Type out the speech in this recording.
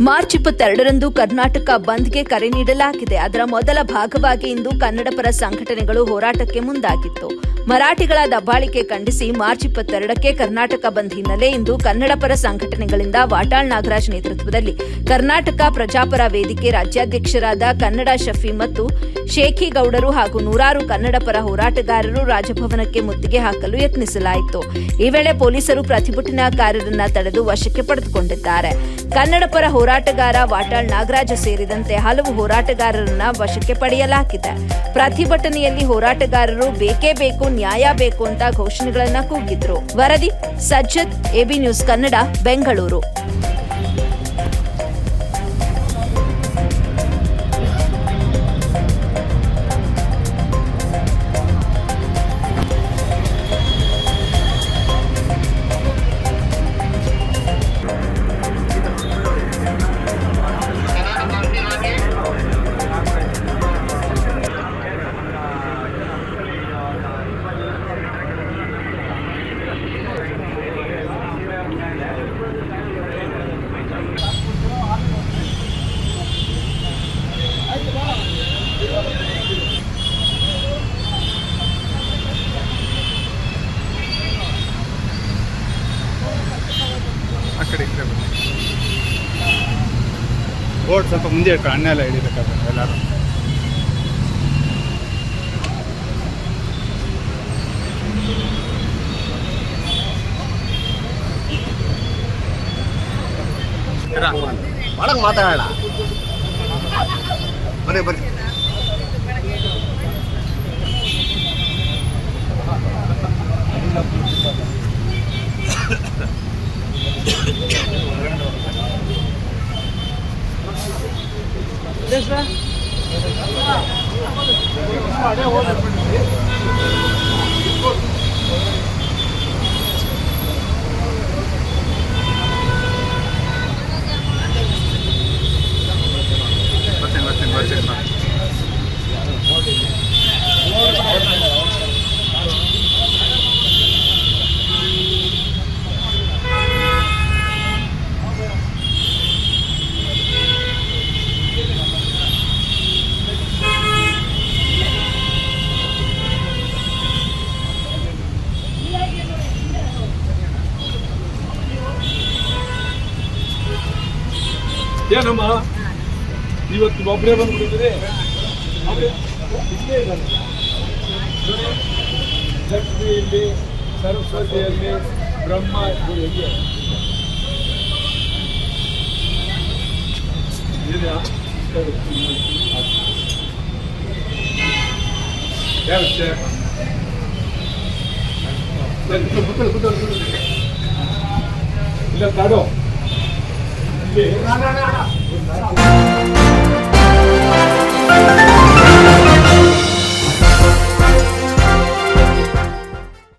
March ಇಪ್ಪತ್ತೆರಡರಂದು ಕರ್ನಾಟಕ ಬಂದ್ಗೆ ಕರೆ ನೀಡಲಾಗಿದೆ. ಅದರ ಮೊದಲ ಭಾಗವಾಗಿ ಇಂದು ಕನ್ನಡಪರ ಸಂಘಟನೆಗಳು ಹೋರಾಟಕ್ಕೆ ಮುಂದಾಗಿತ್ತು. ಮರಾಠಿಗಳ ದಬ್ಬಾಳಿಕೆ ಖಂಡಿಸಿ ಮಾರ್ಚ್ ಇಪ್ಪತ್ತೆರಡಕ್ಕೆ ಕರ್ನಾಟಕ ಬಂದ್ ಹಿನ್ನೆಲೆ ಇಂದು ಕನ್ನಡಪರ ಸಂಘಟನೆಗಳಿಂದ ವಾಟಾಳ್ ನಾಗರಾಜ್ ನೇತೃತ್ವದಲ್ಲಿ ಕರ್ನಾಟಕ ಪ್ರಜಾಪರ ವೇದಿಕೆ ರಾಜ್ಯಾಧ್ಯಕ್ಷರಾದ ಕನ್ನಡ ಶಫಿ ಮತ್ತು ಶೇಖಿಗೌಡರು ಹಾಗೂ ನೂರಾರು ಕನ್ನಡಪರ ಹೋರಾಟಗಾರರು ರಾಜಭವನಕ್ಕೆ ಮುತ್ತಿಗೆ ಹಾಕಲು ಯತ್ನಿಸಲಾಯಿತು. ಈ ವೇಳೆ ಪೊಲೀಸರು ಪ್ರತಿಭಟನಾಕಾರರನ್ನ ತಡೆದು ವಶಕ್ಕೆ ಪಡೆದುಕೊಂಡಿದ್ದಾರೆ. ಕನ್ನಡಪರ ಹೋರಾಟಗಾರ ವಾಟಾಳ್ ನಾಗರಾಜ ಸೇರಿದಂತೆ ಹಲವು ಹೋರಾಟಗಾರರನ್ನ ವಶಕ್ಕೆ ಪಡೆಯಲಾಗಿದೆ. ಪ್ರತಿಭಟನೆಯಲ್ಲಿ ಹೋರಾಟಗಾರರು ಬೇಕೇ ಬೇಕು, ನ್ಯಾಯ ಬೇಕು ಅಂತ ಘೋಷಣೆಗಳನ್ನ ಕೂಗಿದ್ರು. ವರದಿ ಸಜ್ಜದ್, ಎಬಿ ನ್ಯೂಸ್ ಕನ್ನಡ, ಬೆಂಗಳೂರು. ಆ ಕಡೆ ಈ ಕಡೆ ಬನ್ನಿ ಬೋರ್ಡ್ ಸ್ವಲ್ಪ ಮುಂದೆ ಇಟ್ಟು ಅಣ್ಣ ಎಲ್ಲ ಹಿಡಿಬೇಕಾದ್ರೆ ಎಲ್ಲರೂ ಒಳಗೆ ಮಾತಾಡೋಣ ಬರ್ರಿ ಬರ್ರಿ ಬರ್ತೀನಿ ಏನಮ್ಮ ಇವತ್ತು ಒಬ್ಬರೇ ಬಂದ್ಬಿಟ್ಟಿದ್ದೀರಿ ಇಲ್ಲೇ ಇದ್ದಾನೆ. ನೋಡಿ, ಲಕ್ಷ್ಮಿಯಲ್ಲಿ ಸರಸ್ವತಿಯಲ್ಲಿ ಬ್ರಹ್ಮ ಇವ್ರು ಇಲ್ಲ? ಸರಿ. Okay. No, no, no, no.